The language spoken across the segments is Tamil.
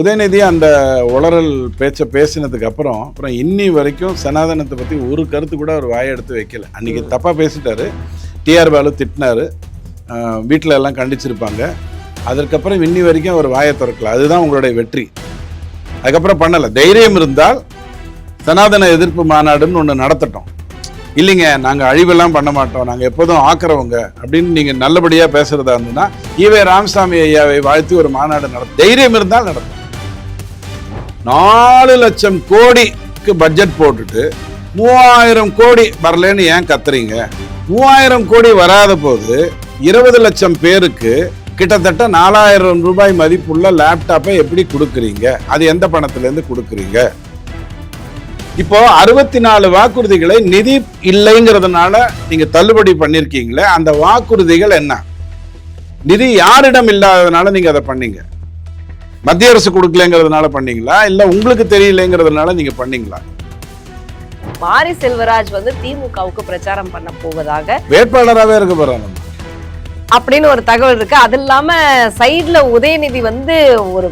உதயநிதி அந்த உளறல் பேச்சை பேசினதுக்கு அப்புறம் அப்புறம் இன்னி வரைக்கும் சனாதனத்தை பற்றி ஒரு கருத்து கூட அவர் வாயை எடுத்து வைக்கல. அன்றைக்கி தப்பாக பேசிட்டாரு. டிஆர் பாலு திட்டினாரு. வீட்டில் எல்லாம் கண்டிச்சிருப்பாங்க. அதற்கப்புறம் இன்னி வரைக்கும் அவர் வாயை திறக்கல. அதுதான் உங்களுடைய வெற்றி. அதுக்கப்புறம் பண்ணலை. தைரியம் இருந்தால் சனாதன எதிர்ப்பு மாநாடுன்னு ஒன்று நடத்தட்டும். இல்லைங்க நாங்கள் அழிவெல்லாம் பண்ண மாட்டோம். நாங்கள் எப்போதும் ஆக்குறவங்க அப்படின்னு நீங்கள் நல்லபடியாக பேசுகிறதா இருந்ததுன்னா ஈவே ராமசாமி ஐயாவை வாழ்த்தி ஒரு மாநாடு நடத்தும் தைரியம் இருந்தால் நடத்தும் நாலு லட்சம் கோடிக்கு பட்ஜெட் போட்டுட்டு மூவாயிரம் கோடி வரலன்னு ஏன் கத்துறீங்க? மூவாயிரம் கோடி வராத போது இருபது லட்சம் பேருக்கு கிட்டத்தட்ட நாலாயிரம் ரூபாய் மதிப்புள்ள லேப்டாப்பை எப்படி கொடுக்குறீங்க? அது எந்த பணத்திலேருந்து கொடுக்குறீங்க? இப்போ அறுபத்தி நாலு வாக்குறுதிகளை நிதி இல்லைங்கிறதுனால நீங்க தள்ளுபடி பண்ணிருக்கீங்களே அந்த வாக்குறுதிகள் என்ன? நிதி யாரிடம் இல்லாததுனால நீங்க அதை பண்ணீங்க? மத்திய அரசு கொடுக்கலங்கிறதுனால பண்ணீங்களா? இல்ல உங்களுக்கு தெரியலங்கிறதுனால நீங்க பண்ணீங்களா? மாரி செல்வராஜ் வந்து திமுகவுக்கு பிரச்சாரம் பண்ண போவதாக. வேட்பாளராகவே இருக்க போறாங்க அப்படின்னு ஒரு தகவல் இருக்கு. அது இல்லாம சைடுல உதயநிதி வந்து ஒரு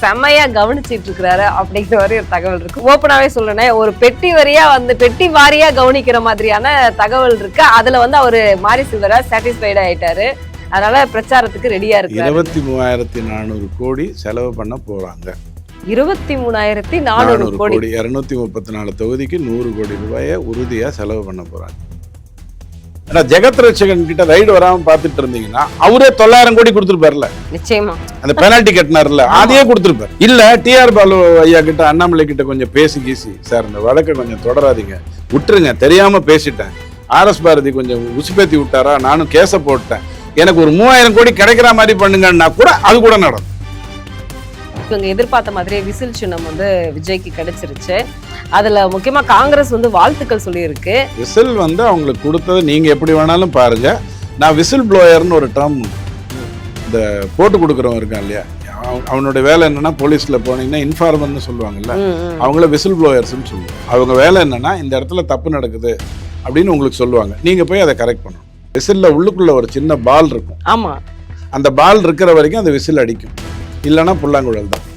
செமையா கவனிச்சிட்டு இருக்கிறாரு அப்படிங்கிற மாதிரி ஒரு தகவல் இருக்கு. ஓப்பனாவே சொல்றேன் ஒரு பெட்டி வரியா வந்து பெட்டி வாரியா கவனிக்கிற மாதிரியான தகவல் இருக்கு. அதுல வந்து அவரு மாரி செல்வராஜ் சாட்டிஸ்ஃபைடு ஆயிட்டாரு. அதனால பிரச்சாரத்துக்கு ரெடியா இருக்கு இருபத்தி மூவாயிரத்தி நானூறு கோடி செலவு பண்ண போறாங்க. இருபத்தி மூணாயிரத்தி நானூறு கோடி. இருநூத்தி முப்பத்தி நாலு தொகுதிக்கு நூறு கோடி ரூபாயை உறுதியா செலவு பண்ண போறாங்க. ஆனா ஜெகத் ரட்சகன் கிட்ட ரைடு வராம பார்த்துட்டு இருந்தீங்கன்னா அவரே தொள்ளாயிரம் கோடி கொடுத்துருப்பார்ல நிச்சயமா. அந்த பெனால்டி கட்டினார்ல அதையே கொடுத்துருப்பார். இல்ல டிஆர் பாலு ஐயா கிட்ட அண்ணாமலை கிட்ட கொஞ்சம் பேசி கீசி. சார் இந்த வழக்கை கொஞ்சம் தொடராதீங்க. விட்டுருங்க தெரியாம பேசிட்டேன். ஆர்எஸ் பாரதி கொஞ்சம் உசுப்பேத்தி விட்டாரா? நானும் கேஸ போட்டேன். எனக்கு ஒரு மூவாயிரம் கோடி கிடைக்கிற மாதிரி பண்ணுங்கன்னா கூட அது கூட நடக்கும். இவங்க எதிர்பார்த்த மாதிரியே விசில் சின்னம் வந்து விஜய்க்கு கிடைச்சிருச்சு. அதுல முக்கியமா காங்கிரஸ் வந்து வாழ்த்துக்கள் சொல்லியிருக்கு. விசில் வந்து அவங்களுக்கு கொடுத்தது நீங்க எப்படி வேணாலும் பாருங்க. நான் விசில் ப்ளோயர்னு ஒரு டேர்ம் இந்த போட்டு கொடுக்குறவன் இருக்கான் இல்லையா? அவன் அவனுடைய வேலை என்னன்னா போலீஸ்ல போனீங்கன்னா இன்ஃபார்மர்னு சொல்லுவாங்கல்ல. அவங்கள விசில் ப்ளோயர்ஸ்னு சொல்லுவோம் அவங்க வேலை என்னன்னா இந்த இடத்துல தப்பு நடக்குது அப்படின்னு உங்களுக்கு சொல்லுவாங்க. நீங்க போய் அதை கரெக்ட் பண்ணணும். விசில்ல உள்ளுக்குள்ள ஒரு சின்ன பால் இருக்கும். ஆமா. அந்த பால் இருக்கிற வரைக்கும் அந்த விசில் அடிக்கும். இல்லைன்னா புல்லாங்குழல் தான்.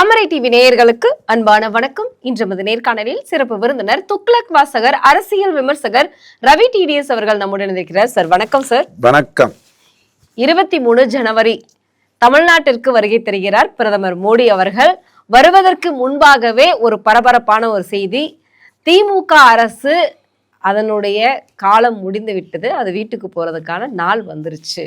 தாமரை டிவி நேயர்களுக்கு அன்பான வணக்கம். இன்று நமது நேர்காணலில் சிறப்பு விருந்தினர் துக்ளக் வாசகர் அரசியல் விமர்சகர் ரவி டிடிஎஸ் அவர்கள் நம்முடன் இருக்கிறார். சார் வணக்கம் சார். வணக்கம். இருபத்தி மூணு ஜனவரி தமிழ்நாட்டிற்கு வருகை தருகிறார் பிரதமர் மோடி அவர்கள். வருவதற்கு முன்பாகவே ஒரு பரபரப்பான ஒரு செய்தி. திமுக அரசு அதனுடைய காலம் முடிந்து விட்டது. அது வீட்டுக்கு போறதுக்கான நாள் வந்துருச்சு.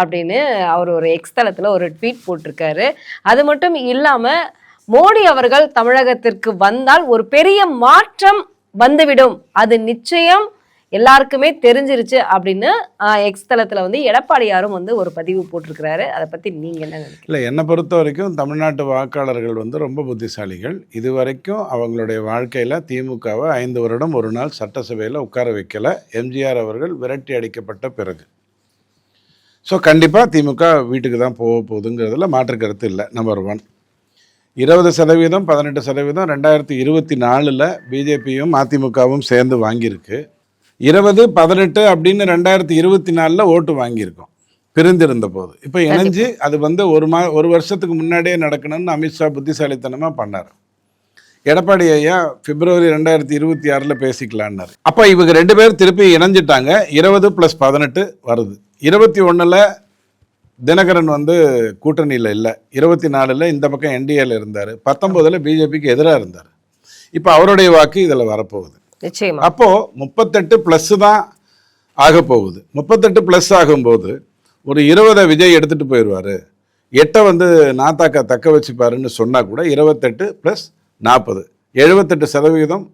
அப்படின்னு அவர் ஒரு எக்ஸ் ஒரு ட்வீட் போட்டிருக்காரு. அது மட்டும் இல்லாமல் மோடி அவர்கள் தமிழகத்திற்கு வந்தால் ஒரு பெரிய மாற்றம் வந்துவிடும். அது நிச்சயம் எல்லாருக்குமே தெரிஞ்சிருச்சு அப்படின்னு எக்ஸ் தளத்துல வந்து எடப்பாடியாரும் வந்து ஒரு பதிவு போட்டிருக்கிறாரு. அதை பற்றி நீங்கள் என்ன இல்லை என்னை பொறுத்த வரைக்கும் தமிழ்நாட்டு வாக்காளர்கள் வந்து ரொம்ப புத்திசாலிகள். இது வரைக்கும் அவங்களுடைய வாழ்க்கையில் திமுகவை ஐந்து வருடம் ஒரு நாள் சட்டசபையில் உட்கார வைக்கல. எம்ஜிஆர் அவர்கள் விரட்டி அடிக்கப்பட்ட பிறகு. ஸோ கண்டிப்பாக திமுக வீட்டுக்கு தான் போக போகுதுங்கிறதுல மாற்று கருத்து இல்லை. நம்பர் ஒன் இருபது சதவீதம் பதினெட்டு சதவீதம் ரெண்டாயிரத்தி இருபத்தி நாலில் பிஜேபியும் அதிமுகவும் சேர்ந்து வாங்கியிருக்கு. இருபது பதினெட்டு அப்படின்னு ரெண்டாயிரத்தி இருபத்தி நாலில் ஓட்டு வாங்கியிருக்கோம். பிரிந்திருந்த போது. இப்போ இணைஞ்சு அது வந்து ஒரு மா ஒரு வருஷத்துக்கு முன்னாடியே நடக்கணும்னு அமித்ஷா புத்திசாலித்தனமாக பண்ணார். எடப்பாடி ஐயா பிப்ரவரி ரெண்டாயிரத்தி இருபத்தி ஆறில் பேசிக்கலான்னாரு. அப்போ இவங்க ரெண்டு பேர் திருப்பி இணைஞ்சிட்டாங்க. இருபது ப்ளஸ் பதினெட்டு வருது. இருபத்தி ஒன்றில் தினகரன் வந்து கூட்டணியில் இல்லை. இருபத்தி நாலில் இந்த பக்கம் என்டிஏல இருந்தார். பத்தொம்போதில் பிஜேபிக்கு எதிராக இருந்தார். இப்போ அவருடைய வாக்கு இதில் வரப்போகுது. நிச்சயமா. அப்போ முப்பத்தெட்டு ப்ளஸ் தான் ஆக போகுது. முப்பத்தெட்டு ப்ளஸ் ஆகும்போது ஒரு இருபதை விஜய் எடுத்துட்டு போயிடுவாரு எட்டை வந்து நாத்தாக்கா தக்க வச்சுப்பாருன்னு சொன்னா கூட இருபத்தெட்டு ப்ளஸ் நாற்பது எழுபத்தெட்டு சதவிகிதம்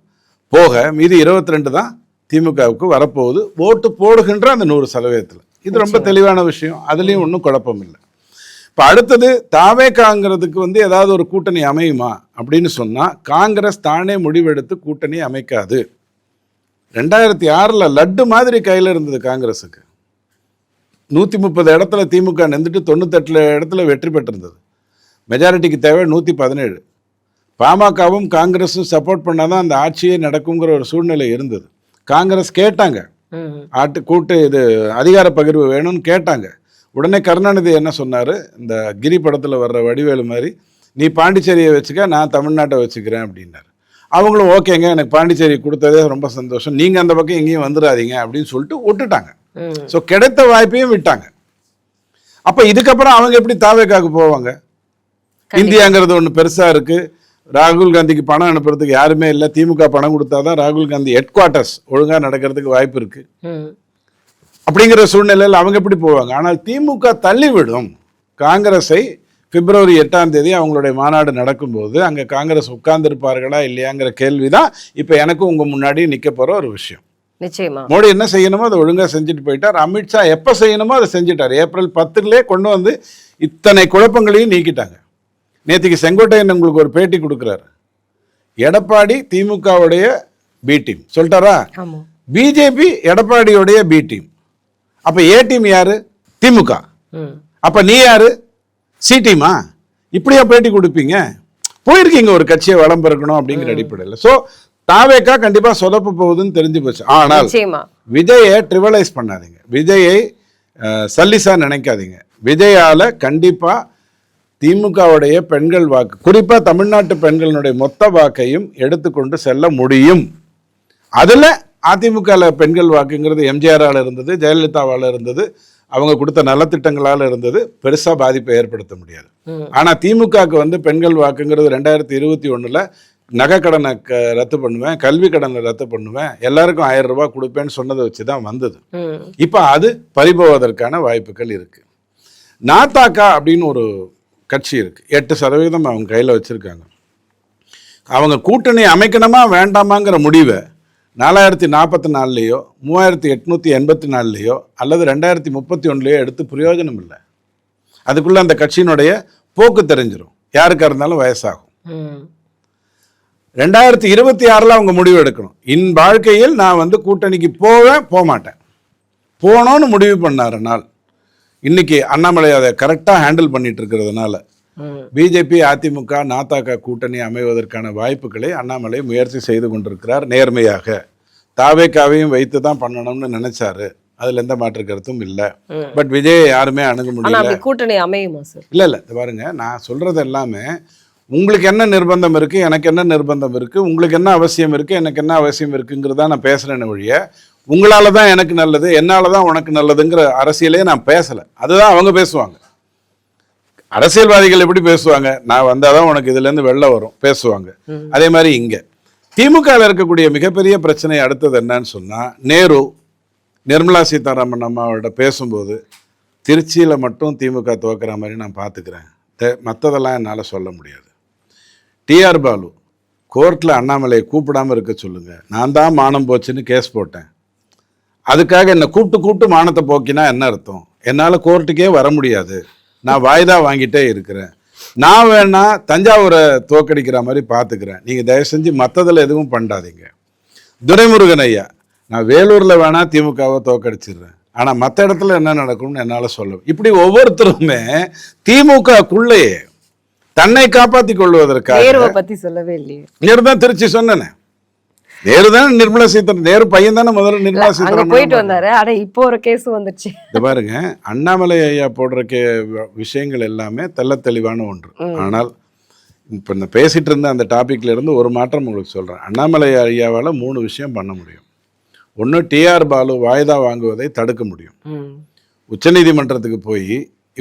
போக மீதி இருபத்தி ரெண்டு தான் திமுகவுக்கு வரப்போகுது. ஓட்டு போடுகின்ற அந்த நூறு சதவீதத்தில். இது ரொம்ப தெளிவான விஷயம். அதுலேயும் ஒன்றும் குழப்பம் இல்லை இப்போ அடுத்தது தாவேக்காங்கிறதுக்கு வந்து ஏதாவது ஒரு கூட்டணி அமையுமா அப்படின்னு சொன்னால் காங்கிரஸ் தானே முடிவெடுத்து கூட்டணி அமைக்காது. ரெண்டாயிரத்தி ஆறில் லட்டு மாதிரி கையில் இருந்தது காங்கிரஸுக்கு நூற்றி முப்பது இடத்துல திமுக நின்றுட்டு தொண்ணூத்தெட்டில் இடத்துல வெற்றி பெற்றிருந்தது. மெஜாரிட்டிக்கு தேவை நூற்றி பதினேழு பாமகவும் காங்கிரஸும் சப்போர்ட் பண்ணாதான் அந்த ஆட்சியே நடக்குங்கிற ஒரு சூழ்நிலை இருந்தது. காங்கிரஸ் கேட்டாங்க. ஆட்டு கூட்டு இது அதிகார பகிர்வு வேணும்னு கேட்டாங்க. உடனே கருணாநிதி என்ன சொன்னார்? இந்த கிரி படத்தில் வர்ற வடிவேலு மாதிரி நீ பாண்டிச்சேரியை வச்சுக்க நான் தமிழ்நாட்டை வச்சுக்கிறேன் அப்படின்னாரு. அவங்களும் ஓகேங்க எனக்கு பாண்டிச்சேரி கொடுத்ததே ரொம்ப சந்தோஷம். நீங்கள் அந்த பக்கம் எங்கேயும் வந்துடாதீங்க அப்படின்னு சொல்லிட்டு விட்டுட்டாங்க. ஸோ கிடைத்த வாய்ப்பையும் விட்டாங்க. அப்போ இதுக்கப்புறம் அவங்க எப்படி தாவேக்காக்கு போவாங்க? இந்தியாங்கிறது ஒன்று பெருசாக இருக்குது ராகுல் காந்திக்கு பணம் அனுப்புறதுக்கு யாருமே இல்லை. திமுக பணம் கொடுத்தாதான் ராகுல் காந்தி ஹெட் குவார்ட்டர்ஸ் ஒழுங்காக நடக்கிறதுக்கு வாய்ப்பு இருக்குது ம். அப்படிங்கிற சூழ்நிலையில் அவங்க எப்படி போவாங்க? ஆனால் திமுக தள்ளிவிடும். காங்கிரஸை பிப்ரவரி எட்டாம் தேதி அவங்களுடைய மாநாடு நடக்கும்போது அங்கே காங்கிரஸ் உட்கார்ந்திருப்பார்களா இல்லையாங்கிற கேள்வி தான் இப்போ எனக்கும் உங்கள் முன்னாடி நிற்க போகிற ஒரு விஷயம். நிச்சயமா. மோடி என்ன செய்யணுமோ அதை ஒழுங்காக செஞ்சுட்டு போயிட்டார். அமித்ஷா எப்போ செய்யணுமோ அதை செஞ்சுட்டார். ஏப்ரல் பத்துலேயே கொண்டு வந்து இத்தனை குழப்பங்களையும் நீக்கிட்டாங்க. நேற்றுக்கு செங்கோட்டையன் உங்களுக்கு ஒரு பேட்டி கொடுக்குறாரு. எடப்பாடி திமுகவுடைய பி டீம் சொல்லிட்டாரா? பிஜேபி எடப்பாடியோடைய பி டீம் அப்போ ஏ டீம் யாரு? திமுக. அப்போ நீ யாரு? சி டீமா இப்படியா பேட்டி கொடுப்பீங்க? போயிருக்கீங்க ஒரு கட்சியை வளம் பிறக்கணும் அப்படிங்கிற அடிப்படையில். ஸோ தாவேக்கா கண்டிப்பாக சொதப்ப போகுதுன்னு தெரிஞ்சு போச்சு. ஆனால் விஜயை ட்ரிவலைஸ் பண்ணாதீங்க. விஜயை சல்லிசா நினைக்காதீங்க. விஜயால கண்டிப்பா திமுகவுடைய பெண்கள் வாக்கு குறிப்பா தமிழ்நாட்டு பெண்களுடைய மொத்த வாக்கையும் எடுத்துக்கொண்டு செல்ல முடியும் அதுல அதிமுகல பெண்கள் வாக்குங்கிறது எம்ஜிஆரால இருந்தது ஜெயலலிதாவால இருந்தது அவங்க கொடுத்த நலத்திட்டங்களால இருந்தது பெருசா பாதிப்பை ஏற்படுத்த முடியாது ம். ஆனா திமுகவுக்கு வந்து பெண்கள் வாக்குங்கிறது ரெண்டாயிரத்தி இருபத்தி ஒண்ணுல நகை கடனை க ரத்து பண்ணுவேன் கல்வி கடனை ரத்து பண்ணுவேன் எல்லாருக்கும் ஆயிரம் ரூபாய் கொடுப்பேன்னு சொன்னதை வச்சு தான் வந்தது. இப்போ அது பறிபோவதற்கான வாய்ப்புகள் இருக்கு நாத்தாக்கா அப்படின்னு ஒரு கட்சி இருக்கு. எட்டு சதவீதம் அவங்க கையில் வச்சிருக்காங்க. அவங்க கூட்டணி அமைக்கணுமா வேண்டாமாங்கிற முடிவை நாலாயிரத்தி நாற்பத்தி நாலுலேயோ மூவாயிரத்தி எட்நூற்றி எண்பத்தி நாலுலேயோ அல்லது ரெண்டாயிரத்தி முப்பத்தி ஒன்றுலையோ எடுத்து பிரயோஜனம் இல்லை. அதுக்குள்ளே அந்த கட்சியினுடைய போக்கு தெரிஞ்சிடும் யாருக்கா இருந்தாலும் வயசாகும். ரெண்டாயிரத்தி இருபத்தி ஆறில் அவங்க முடிவு எடுக்கணும். இன் வாழ்க்கையில் நான் வந்து கூட்டணிக்கு போவேன் போக மாட்டேன் போகணும்னு முடிவு பண்ணாரு நாள். இன்னைக்கு அண்ணாமலை அதை கரெக்டாக ஹேண்டில் பண்ணிட்டு இருக்கிறதுனால. பிஜேபி அதிமுக நாத்தாக்கா கூட்டணி அமைவதற்கான வாய்ப்புகளை அண்ணாமலை முயற்சி செய்து கொண்டிருக்கிறார் நேர்மையாக. தாவேக்காவையும் வைத்து தான் பண்ணணும்னு நினைச்சாரு. அதுல எந்த மாற்று கருத்தும் இல்லை. பட் விஜயை யாருமே அணுக முடியல. கூட்டணி அமையுமா சார் இல்லை இல்லை. பாருங்க நான் சொல்றது எல்லாமே உங்களுக்கு என்ன நிர்பந்தம் இருக்கு? எனக்கு என்ன நிர்பந்தம் இருக்கு? உங்களுக்கு என்ன அவசியம் இருக்கு? எனக்கு என்ன அவசியம் இருக்குங்கிறதா நான் பேசுறேன்னு வழிய உங்களால தான் எனக்கு நல்லது என்னால தான் உனக்கு நல்லதுங்கிற அரசியலே நான் பேசலை. அதுதான் அவங்க பேசுவாங்க. அரசியல்வாதிகள் எப்படி பேசுவாங்க? நான் வந்தாதான் உனக்கு இதுல இருந்து வெளில வரும் பேசுவாங்க. அதே மாதிரி இங்க. திமுகவில் இருக்கக்கூடிய மிகப்பெரிய பிரச்சனை அடுத்தது என்னன்னு சொன்னா நேரு நிர்மலா சீதாராமன் அம்மாவோட பேசும்போது திருச்சியில மட்டும் திமுக துவக்கிற மாதிரி நான் பார்த்துக்கிறேன் மத்ததெல்லாம் என்னால் சொல்ல முடியாது. டிஆர் பாலு கோர்ட்டில் அண்ணாமலையை கூப்பிடாம இருக்க சொல்லுங்கள் நான் தான் மானம் போச்சுன்னு கேஸ் போட்டேன். அதுக்காக என்னை கூப்பிட்டு கூப்பிட்டு மானத்தை போக்கினா என்ன அர்த்தம்? என்னால் கோர்ட்டுக்கே வர முடியாது. நான் வாய்தா வாங்கிட்டே இருக்கிறேன். நான் வேணா தஞ்சாவூரை தோக்கடிக்கிற மாதிரி பார்த்துக்கிறேன். நீங்கள் தயவு செஞ்சு மற்றதில் எதுவும் பண்ணாதீங்க. துரைமுருகன் ஐயா நான் வேலூரில் வேணால் திமுகவை தோக்கடிச்சிடுறேன். ஆனால் மற்ற இடத்துல என்ன நடக்கும்னு என்னால் சொல்ல இப்படி ஒவ்வொருத்தருமே திமுகக்குள்ளேயே தன்னை காப்பாற்றிக் கொள்வதற்காக நேருவை பத்தி சொல்லவே இல்லையே. நேரு தான் திருச்சி சொன்னேனே. நேரு தானே நிர்மலா சீதாராமன் நேரு பையன் தானே முதல்ல நிர்மலா சீதாராமன் போயிட்டு வந்தாரு. ஆனா இப்போ ஒரு கேஸ் வந்துருச்சு. இந்த பாருங்க அண்ணாமலை ஐயா போடுற கே விஷயங்கள் எல்லாமே தெள்ள தெளிவான ஒன்று. ஆனால் இப்போ இந்த பேசிட்டு இருந்த அந்த டாபிக்ல இருந்து ஒரு மாற்றம் உங்களுக்கு சொல்றேன். அண்ணாமலை ஐயாவால் மூணு விஷயம் பண்ண முடியும். ஒன்று டிஆர் பாலு வாய்தா வாங்குவதை தடுக்க முடியும். உச்சநீதிமன்றத்துக்கு போய்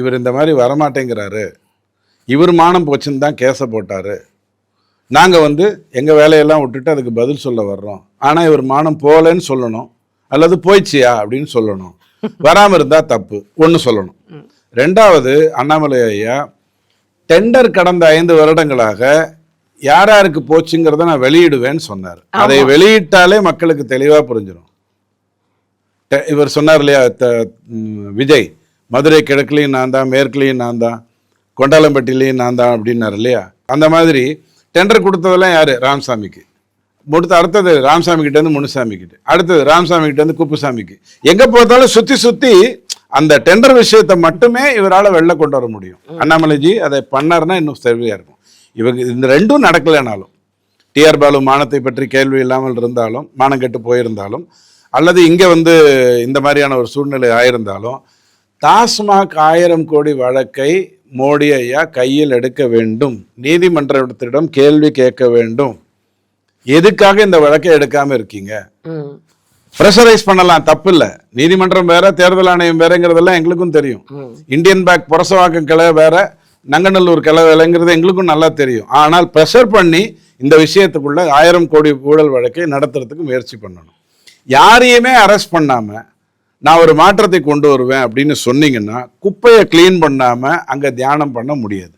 இவர் இந்த மாதிரி வரமாட்டேங்கிறாரு. இவர் மானம் போச்சுன்னு தான் கேஸை போட்டாரு. நாங்கள் வந்து எங்கள் வேலையெல்லாம் விட்டுட்டு அதுக்கு பதில் சொல்ல வர்றோம். ஆனால் இவர் மானம் போகலன்னு சொல்லணும். அல்லது போயிடுச்சியா அப்படின்னு சொல்லணும். வராமல் இருந்தால் தப்பு. ஒன்று சொல்லணும். ரெண்டாவது அண்ணாமலை ஐயா டெண்டர் கடந்த ஐந்து வருடங்களாக யார் யாருக்கு போச்சுங்கிறத நான் வெளியிடுவேன்னு சொன்னார். அதை வெளியிட்டாலே மக்களுக்கு தெளிவாக புரிஞ்சிடும் இவர் சொன்னார் இல்லையா விஜய் மதுரை கிழக்குலையும் நான் தான் மேற்குலையும் நான் தான். கொண்டாலம்பட்டிலையும் நான் தான் அப்படின்னாரு இல்லையா? அந்த மாதிரி டெண்டர் கொடுத்ததெல்லாம் யாரு? ராமசாமிக்கு. முடித்த அடுத்தது ராமசாமி கிட்ட இருந்து முனுசாமி கிட்ட அடுத்தது ராமசாமி கிட்ட இருந்து குப்புசாமிக்கு. எங்க பார்த்தாலும் சுத்தி சுத்தி அந்த டெண்டர் விஷயத்தை மட்டுமே இவரால் வெளில கொண்டு வர முடியும். அண்ணாமலைஜி அதை பண்ணாருன்னா இன்னும் சரியா இருக்கும். இவங்க இந்த ரெண்டும் நடக்கலைனாலும் டிஆர் பாலு மானத்தை பற்றி கேள்வி இல்லாமல் இருந்தாலும் மானம் கெட்டு போயிருந்தாலும் அல்லது இங்கே வந்து இந்த மாதிரியான ஒரு சூழ்நிலை ஆயிருந்தாலும் டாஸ்மாக் ஆயிரம் கோடி வழக்கை மோடி ஐயா கையில் எடுக்க வேண்டும்? நீதிமன்றத்திடம் கேள்வி கேட்க வேண்டும். எதுக்காக இந்த வழக்கை எடுக்காம இருக்கீங்க. ப்ரெஷரைஸ் பண்ணலாம் தப்பு இல்ல நீதிமன்றம் வேற தேர்தல் ஆணையம் வேறங்கிறதெல்லாம் எங்களுக்கும் தெரியும். இந்தியன் பேங்க் புரசவாக்கம் கிளை வேற நங்கநல்லூர் கிளை வேலைங்கிறது எங்களுக்கும் நல்லா தெரியும். ஆனால் ப்ரெஷர் பண்ணி இந்த விஷயத்துக்குள்ள ஆயிரம் கோடி ஊழல் வழக்கை நடத்துறதுக்கு முயற்சி பண்ணணும். யாரையுமே அரெஸ்ட் பண்ணாம நான் ஒரு மாற்றத்தை கொண்டு வருவேன் அப்படின்னு சொன்னீங்கன்னா குப்பையை க்ளீன் பண்ணாமல் அங்கே தியானம் பண்ண முடியாது.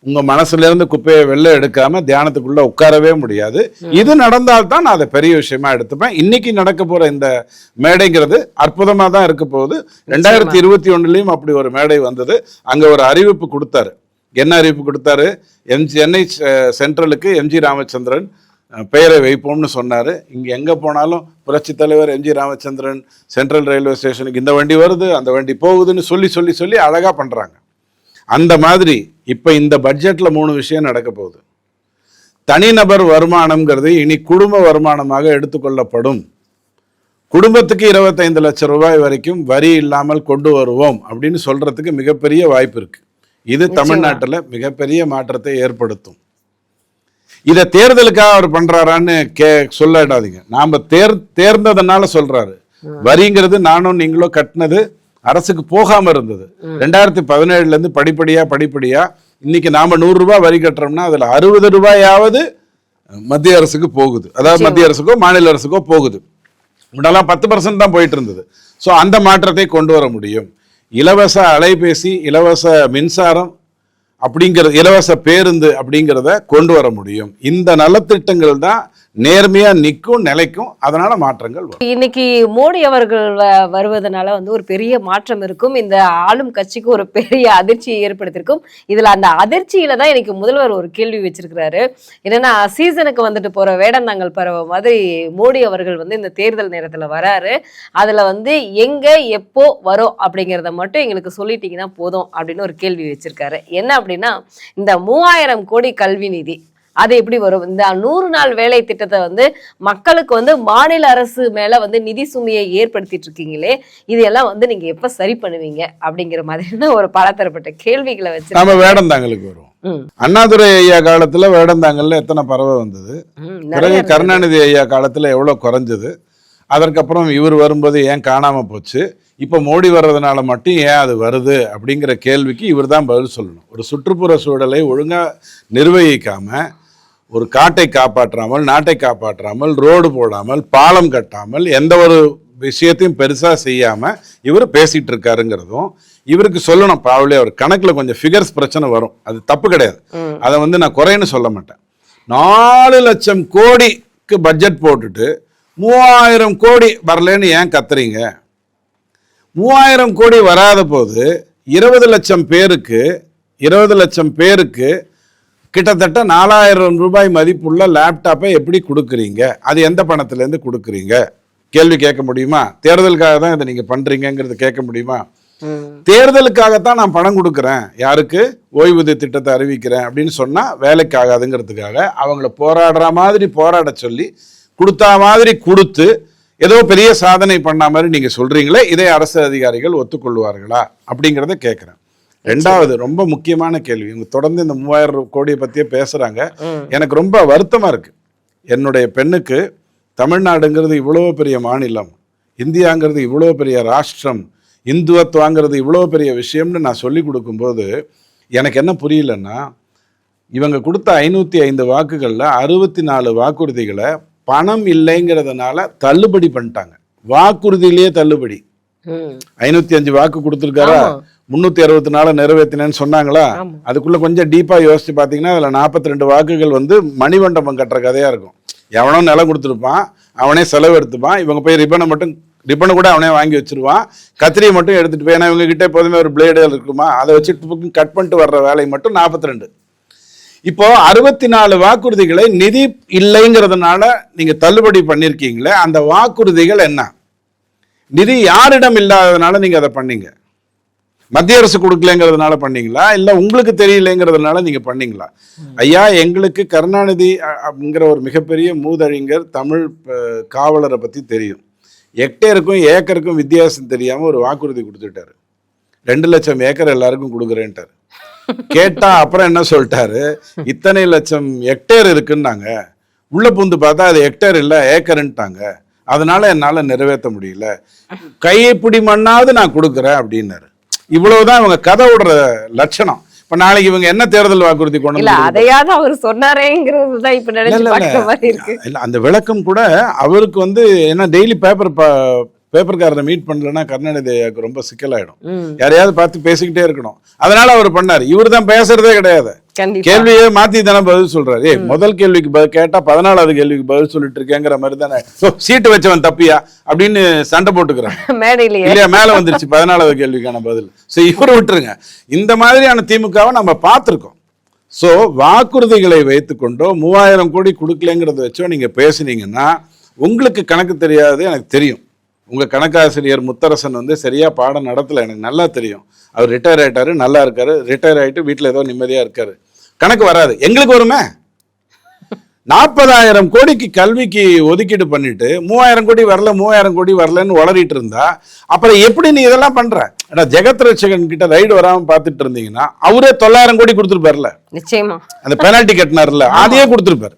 உங்கள் மனசுலேருந்து குப்பையை வெளில எடுக்காமல் தியானத்துக்குள்ளே உட்காரவே முடியாது. இது நடந்தால்தான் நான் அதை பெரிய விஷயமா எடுத்துப்பேன். இன்னைக்கு நடக்க போகிற இந்த மேடைங்கிறது அற்புதமாக தான் இருக்க போகுது. ரெண்டாயிரத்தி இருபத்தி ஒன்றுலேயும் அப்படி ஒரு மேடை வந்தது. அங்கே ஒரு அறிவிப்பு கொடுத்தாரு. என்ன அறிவிப்பு கொடுத்தாரு? எம் சென்னை செ- சென்ட்ரலுக்கு எம்ஜி ராமச்சந்திரன் பெயரை வைப்போம்னு சொன்னாரு. இங்க எங்க போனாலும் புரட்சி தலைவர் எம்ஜி ராமச்சந்திரன் சென்ட்ரல் ரயில்வே ஸ்டேஷனுக்கு இந்த வண்டி வருது அந்த வண்டி போகுதுன்னு சொல்லி சொல்லி சொல்லி அழகா பண்றாங்க. அந்த மாதிரி இப்ப இந்த பட்ஜெட்ல மூணு விஷயம் நடக்க போகுது. தனிநபர் வருமானம்ங்கிறது இனி குடும்ப வருமானமாக எடுத்துக்கொள்ளப்படும். குடும்பத்துக்கு இருபத்தைந்து லட்சம் ரூபாய் வரைக்கும் வரி இல்லாமல் கொண்டு வருவோம் அப்படின்னு சொல்றதுக்கு மிகப்பெரிய வாய்ப்பு இருக்கு. இது தமிழ்நாட்டுல மிகப்பெரிய மாற்றத்தை ஏற்படுத்தும். இதை தேர்தலுக்காக அவர் பண்றாரான்னு கே சொல்லிடாதீங்க. நாம தேர் தேர்ந்ததுனால சொல்றாரு. வரிங்கிறது நானும் நீங்களும் கட்டினது அரசுக்கு போகாம இருந்தது. ரெண்டாயிரத்தி பதினேழுல இருந்து படிப்படியா படிப்படியா இன்னைக்கு நாம நூறு ரூபாய் வரி கட்டுறோம்னா அதுல அறுபது ரூபாயாவது மத்திய அரசுக்கு போகுது. அதாவது மத்திய அரசுக்கோ மாநில அரசுக்கோ போகுது. முன்னெல்லாம் பத்து பர்சன்ட் தான் போயிட்டு இருந்தது. ஸோ அந்த மாற்றத்தை கொண்டு வர முடியும். இலவச அலைபேசி இலவச மின்சாரம் அப்படிங்கிறது இலவச பேருந்து அப்படிங்கிறத கொண்டு வர முடியும். இந்த நலத்திட்டங்கள் தான் நேர்மையா நிற்கும் நிலைக்கும். அதனால மாற்றங்கள் இன்னைக்கு மோடி அவர்கள் வ- வருவதனால வந்து ஒரு பெரிய மாற்றம் இருக்கும். இந்த ஆளும் கட்சிக்கு ஒரு பெரிய அதிர்ச்சியை ஏற்படுத்தியிருக்கும். இதுல அந்த அதிர்ச்சியில தான் இன்னைக்கு முதல்வர் ஒரு கேள்வி வச்சிருக்கிறாரு. என்னன்னா சீசனுக்கு வந்துட்டு போற வேடந்தாங்கல் பறவை மாதிரி மோடி அவர்கள் வந்து இந்த தேர்தல் நேரத்துல வராரு. அதுல வந்து எங்க எப்போ வரும் அப்படிங்கிறத மட்டும் எங்களுக்கு சொல்லிட்டீங்கன்னா போதும் அப்படின்னு ஒரு கேள்வி வச்சிருக்காரு. என்ன அப்படின்னா இந்த மூவாயிரம் கோடி கல்வி நிதி அது எப்படி வரும்? இந்த நூறு நாள் வேலை திட்டத்தை வந்து மக்களுக்கு வந்து மாநில அரசு மேல வந்து நிதி சுமையை ஏற்படுத்திட்டு இருக்கீங்களே இதெல்லாம் வந்து நீங்க எப்ப சரி பண்ணுவீங்க? அப்படிங்கிற மாதிரியான ஒரு பலதரப்பட்ட கேள்விகளை வச்சு நாம வேடந்தாங்கலுக்கு வருவோம். ம், அண்ணாதுரை ஐயா காலத்துல வேடந்தாங்கல்ல எத்தனை பறவை வந்தது? பிறகு. கருணாநிதி ஐயா காலத்துல எவ்வளவு குறைஞ்சது? அதற்கப்புறம் இவர் வரும்போது ஏன் காணாம போச்சு? இப்போ மோடி வர்றதுனால மட்டும் ஏன் அது வருது? அப்படிங்கிற கேள்விக்கு இவர் தான் பதில் சொல்லணும். ஒரு சுற்றுப்புற சூழலை ஒழுங்கா நிர்வகிக்காம ஒரு காட்டை காப்பாற்றாமல் நாட்டை காப்பாற்றாமல் ரோடு போடாமல் பாலம் கட்டாமல் எந்த ஒரு விஷயத்தையும் பெருசா செய்யாம இவர் பேசிட்டு இருக்காருங்கிறதும் இவருக்கு சொல்லணும் பாவலே அவர் கணக்குல கொஞ்சம் ஃபிகர்ஸ் பிரச்சனை வரும். அது தப்பு கிடையாது. அதை வந்து நான் குறைன்னு சொல்ல மாட்டேன். நாலு லட்சம் கோடிக்கு பட்ஜெட் போட்டுட்டு மூவாயிரம் கோடி வரலன்னு ஏன் கத்துறீங்க? மூவாயிரம் கோடி வராத போது இருபது லட்சம் பேருக்கு இருபது லட்சம் பேருக்கு கிட்டத்தட்ட நாலாயிரம் ரூபாய் மதிப்புள்ள லேப்டாப்பை எப்படி கொடுக்குறீங்க? அது எந்த பணத்துலேருந்து கொடுக்குறீங்க? கேள்வி கேட்க முடியுமா? தேர்தலுக்காக தான் இதை நீங்கள் பண்ணுறீங்கங்கிறது கேட்க முடியுமா? தேர்தலுக்காகத்தான் நான் பணம் கொடுக்குறேன். யாருக்கு? ஓய்வூதிய திட்டத்தை அறிவிக்கிறேன் அப்படின்னு சொன்னால் வேலைக்கு ஆகாதுங்கிறதுக்காக அவங்கள போராடுற மாதிரி போராட சொல்லி கொடுத்தா மாதிரி கொடுத்து ஏதோ பெரிய சாதனை பண்ண மாதிரி நீங்கள் சொல்கிறீங்களே இதை அரசு அதிகாரிகள் ஒத்துக்கொள்வார்களா? அப்படிங்கிறத கேட்குறேன். ரெண்டாவது ரொம்ப முக்கியமான கேள்வி. இவங்க தொடர்ந்து இந்த மூவாயிரம் கோடியை பற்றியே பேசுகிறாங்க ம். எனக்கு ரொம்ப வருத்தமாக இருக்குது என்னுடைய பெண்ணுக்கு தமிழ்நாடுங்கிறது இவ்வளோ பெரிய மாநிலம் இந்தியாங்கிறது இவ்வளோ பெரிய ராஷ்டிரம் இந்துவத்துவாங்கிறது இவ்வளோ பெரிய விஷயம்னு நான் சொல்லி கொடுக்கும்போது எனக்கு என்ன புரியலன்னா இவங்க கொடுத்த ஐநூற்றி ஐந்து வாக்குகளில் அறுபத்தி நாலு வாக்குறுதிகளை பணம் இல்லைங்கிறதுனால தள்ளுபடி பண்ணிட்டாங்க. வாக்குறுதியிலேயே தள்ளுபடி. ஐநூத்தி அஞ்சு வாக்கு கொடுத்துருக்காரா? முன்னூத்தி அறுபத்தி நாலு நிறைவேற்றினேன்னு சொன்னாங்களா. அதுக்குள்ள கொஞ்சம் டீப்பா யோசிச்சு பாத்தீங்கன்னா அதுல நாற்பத்தி ரெண்டு வாக்குகள் வந்து மணிமண்டபம் கட்டுற கதையா இருக்கும். எவனோ நிலம் கொடுத்துருப்பான் அவனே செலவு எடுத்துப்பான் இவங்க போய் ரிப்பனை மட்டும் ரிப்பனை கூட அவனே வாங்கி வச்சிருவான். கத்திரியை மட்டும் எடுத்துட்டு போய் ஏன்னா இவங்க கிட்ட எப்போதுமே ஒரு பிளேடு இருக்குமா? அதை வச்சுட்டு கட் பண்ணிட்டு வர்ற வேலை மட்டும் நாற்பத்தி ரெண்டு இப்போ அறுபத்தி நாலு வாக்குறுதிகளை நிதி இல்லைங்கிறதுனால நீங்க தள்ளுபடி பண்ணிருக்கீங்களே அந்த வாக்குறுதிகள் என்ன? நிதி யாரிடம் இல்லாததுனால நீங்க அதை பண்ணீங்க? மத்திய அரசு கொடுக்கலங்கிறதுனால பண்ணீங்களா? இல்ல உங்களுக்கு தெரியலைங்கிறதுனால நீங்க பண்ணீங்களா? ஐயா எங்களுக்கு கருணாநிதி அப்படிங்கிற ஒரு மிகப்பெரிய மூதறிஞர் தமிழ் காவலரை பத்தி தெரியும். ஹெக்டேருக்கும் ஏக்கருக்கும் வித்தியாசம் தெரியாம ஒரு வாக்குறுதி கொடுத்துட்டாரு. ரெண்டு லட்சம் ஏக்கர் எல்லாருக்கும் கொடுக்குறேன்ட்டாரு. கேட்டா அப்புறம் என்ன சொல்லிட்டாரு? இத்தனை லட்சம் ஹெக்டேர் இருக்குன்னாங்க. உள்ள பூந்து பார்த்தா அது ஹெக்டேர் இல்ல ஏக்கருன்ட்டாங்க. அதனால என்னால நிறைவேற்ற முடியல. கைப்பிடி மண்ணாவது நான் கொடுக்குறேன் அப்படின்னாரு. இவ்வளவுதான் இவங்க கதை விடுற லட்சணம். இப்ப நாளைக்கு இவங்க என்ன தேர்தல் வாக்குறுதி கொண்டு இல்ல அதையாவது அவர் சொன்னாரேங்கிறது தான் இப்ப நினைச்சு பார்க்குற மாதிரி இருக்கு. இல்ல அந்த விளக்கம் கூட அவருக்கு வந்து என்ன டெய்லி பேப்பர் பேப்பர்காரரை மீட் பண்ணலன்னா கருணாநிதி ஐயாவுக்கு ரொம்ப சிக்கலாயிடும். யாரையாவது பார்த்து பேசிக்கிட்டே இருக்கணும். அதனால அவர் பண்ணாரு. இவர் தான் பேசுறதே கிடையாது. கேள்வியே மாத்தி தானே பதில் சொல்றாரு. ஏய் முதல் கேள்விக்கு பதில் கேட்டா பதினாலாவது கேள்விக்கு பதில் சொல்லிட்டு இருக்கேங்கிற மாதிரி தானே. "ஓ, சீட்டு வச்சவன் தப்பியா? அப்படின்னு சண்டை மேடையிலேயே. இல்லையா மேல வந்துருச்சு பதினாலாவது கேள்விக்கான பதில். சோ இவரை விட்டுருங்க. இந்த மாதிரியான திமுகவை நம்ம பார்த்திருக்கோம். சோ வாக்குறுதிகளை வைத்துக்கொண்டோ மூவாயிரம் கோடி கொடுக்கலங்கிறத வச்சோ நீங்க பேசுனீங்கன்னா உங்களுக்கு கணக்கு தெரியாது எனக்கு தெரியும். உங்க கணக்காசிரியர் முத்தரசன் வந்து சரியா பாடம் நடத்தல. எனக்கு நல்லா தெரியும். அவர் ரிட்டையர் ஆயிட்டாரு நல்லா இருக்காரு. ரிட்டையர் ஆயிட்டு வீட்டுல ஏதோ நிம்மதியா இருக்காரு. கணக்கு வராது. எங்களுக்கு வருமே? நாற்பதாயிரம் கோடிக்கு கல்விக்கு ஒதுக்கீடு பண்ணிட்டு மூவாயிரம் கோடி வரல மூவாயிரம் கோடி வரலன்னு உளறிட்டு இருந்தா அப்புறம் எப்படி நீ இதெல்லாம் பண்ற? ஏன்னா ஜெகத் ரட்சகன் கிட்ட ரைடு வராம பார்த்துட்டு இருந்தீங்கன்னா அவரே தொள்ளாயிரம் கோடி கொடுத்துருப்பார்ல. நிச்சயமா. அந்த பெனால்டி கட்டினார்ல அதையே கொடுத்துருப்பாரு.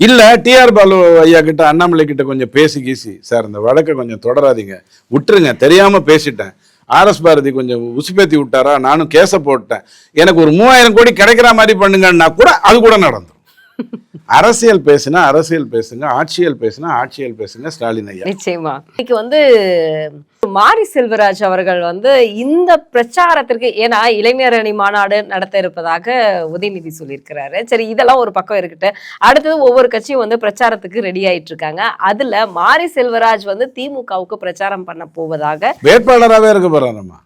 இல்ல டிஆர் பாலு ஐயா கிட்ட அண்ணாமலை கிட்ட கொஞ்சம் பேசி கீசி. சார் இந்த வழக்கை கொஞ்சம் தொடராதீங்க. விட்டுருங்க தெரியாம பேசிட்டேன். ஆர்எஸ் பாரதி கொஞ்சம் உசுப்பேத்தி விட்டாரா? நானும் கேஸ போட்டேன். எனக்கு ஒரு மூவாயிரம் கோடி கிடைக்கிற மாதிரி பண்ணுங்கன்னா கூட அது கூட நடந்துரும். அரசியல் பேசுனா அரசியல் பேசுங்க ஆட்சியல் பேசுனா ஆட்சியல் பேசுங்க ஸ்டாலின் ஐயா. நிச்சயமா. இன்னைக்கு வந்து மாரி செல்வராஜ் அவர்கள் வந்து இந்த பிரச்சாரத்திற்கு ஏன்னா இளைஞர் அணி மாநாடு நடத்த இருப்பதாக உதயநிதி சொல்லியிருக்கிறாரு. சரி இதெல்லாம் ஒரு பக்கம் இருக்கட்டு அடுத்தது ஒவ்வொரு கட்சியும் வந்து பிரச்சாரத்துக்கு ரெடி ஆயிட்டு இருக்காங்க. அதுல மாரி செல்வராஜ் வந்து திமுகவுக்கு பிரச்சாரம் பண்ண போவதாக வேட்பாளராகவே இருக்க போறாரம்மா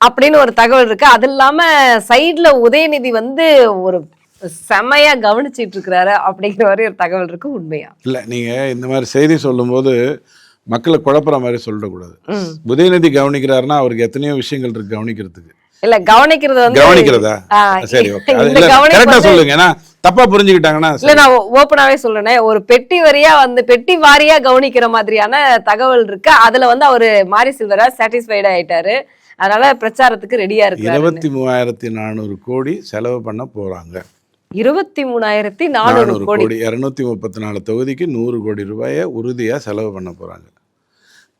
அப்படின்னு ஒரு தகவல் இருக்கு. அது இல்லாம சைடுல உதயநிதி வந்து ஒரு செமையா கவனிச்சிட்டு இருக்கிறாரு அப்படிங்கிற மாதிரி ஒரு தகவல் இருக்கு உண்மையா? இல்ல நீங்க இந்த மாதிரி செய்தி சொல்லும்போது மக்களை குழப்புற மாதிரி சொல்லிடக்கூடாது ம். உதயநிதி கவனிக்கிறாருன்னா அவருக்கு எத்தனையோ விஷயங்கள் இருக்கு கவனிக்கிறதுக்கு. இல்ல கவனிக்கிறது வந்து கவனிக்கிறதா? சரி ஓகே. கரெக்டா சொல்லுங்க. ஏன்னா தப்பா புரிஞ்சுக்கிட்டாங்கன்னா இல்ல நான் ஓப்பனாவே சொல்றேனே. ஒரு பெட்டி வரியா வந்து பெட்டி வாரியா கவனிக்கிற மாதிரியான தகவல் இருக்கு. அதுல வந்து அவரு மாரி செல்வராஜ் சாட்டிஸ்ஃபைட் ஆயிட்டாரு. அதனால பிரச்சாரத்துக்கு ரெடியா இருக்காரு இருபத்தி மூவாயிரத்தி நானூறு கோடி செலவு பண்ண போறாங்க. இருபத்தி மூணாயிரத்தி நானூறு கோடி. இருநூத்தி முப்பத்தி நாலு தொகுதிக்கு நூறு கோடி ரூபாயை உறுதியா செலவு பண்ண போறாங்க.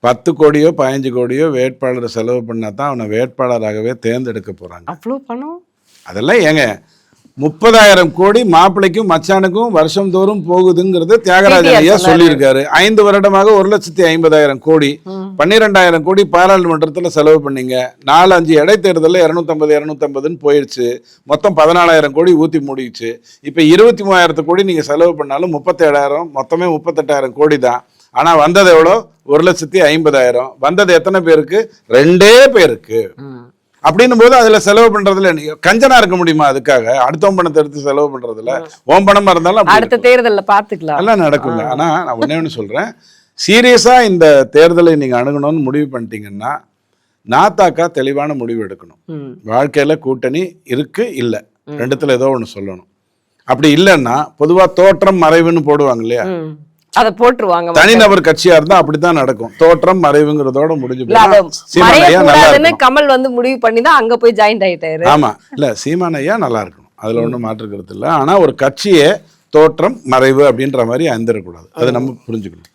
பத்து கோடியோ பதினஞ்சு கோடியோ வேட்பாளர் செலவு பண்ணா தான் அவனை வேட்பாளராகவே தேர்ந்தெடுக்க போறாங்க. அவ்வளவு பணம்? அதெல்லாம் ஏங்க முப்பதாயிரம் கோடி மாப்பிள்ளைக்கும் மச்சானுக்கும் வருஷம் தோறும் போகுதுங்கிறது தியாகராஜன் ஐயா. சொல்லியிருக்காரு. ஐந்து வருடமாக ஒரு லட்சத்தி ஐம்பதாயிரம் கோடி. பன்னிரெண்டாயிரம் கோடி பாராளுமன்றத்தில் செலவு பண்ணீங்க. நாலு அஞ்சு இடைத்தேர்தலில் இரநூத்தம்பது இரநூத்தம்பதுன்னு போயிடுச்சு மொத்தம் பதினாலாயிரம் கோடி ஊற்றி மூடிடுச்சு இப்போ இருபத்தி மூவாயிரத்து கோடி நீங்கள் செலவு பண்ணாலும் முப்பத்தேழாயிரம் மொத்தமே முப்பத்தெட்டாயிரம் கோடி தான். ஆனால் வந்தது எவ்வளோ? ஒரு லட்சத்தி ஐம்பதாயிரம். வந்தது எத்தனை பேருக்கு? ரெண்டே பேருக்கு. அப்படின்னும் போது அதுல செலவு பண்றதுல கஞ்சனா இருக்க முடியுமா அதுக்காக? அடுத்தவன் பணத்தை எடுத்து செலவு பண்றதுல? ஓம் பணமா இருந்தாலும் அடுத்த. தேர்தல்ல பாத்துக்கலாம் எல்லாம் நடக்குங்க ஆனா நான் ஒண்ணே ஒண்ணு சொல்றேன். சீரியஸா இந்த தேர்தலை நீங்க அணுகணும்னு முடிவு பண்ணிட்டீங்கன்னா நாத்தாக்கா தெளிவான முடிவு எடுக்கணும். வாழ்க்கையில கூட்டணி இருக்கு இல்ல. ரெண்டுத்துல ஏதோ ஒண்ணு சொல்லணும். அப்படி இல்லைன்னா பொதுவா தோற்றம் மறைவுன்னு போடுவாங்க இல்லையா. அத போட்டுருவாங்க தனிநபர் கட்சியா இருந்தா அப்படித்தான் நடக்கும். தோற்றம் மறைவுங்கிறதோட முடிஞ்சு. கமல் வந்து முடிவு பண்ணி தான் அங்க போய் ஜாயின்ட் ஆயிட்டாரு. ஆமா. இல்ல சீமான் ஐயா நல்லா இருக்கணும். அதுல ஒண்ணும் மாற்று கருத்து இல்ல. ஆனா ஒரு கட்சியே தோற்றம் மறைவு அப்படின்ற மாதிரி அந்திரக்கூடாது அதை நம்ம புரிஞ்சுக்கணும்.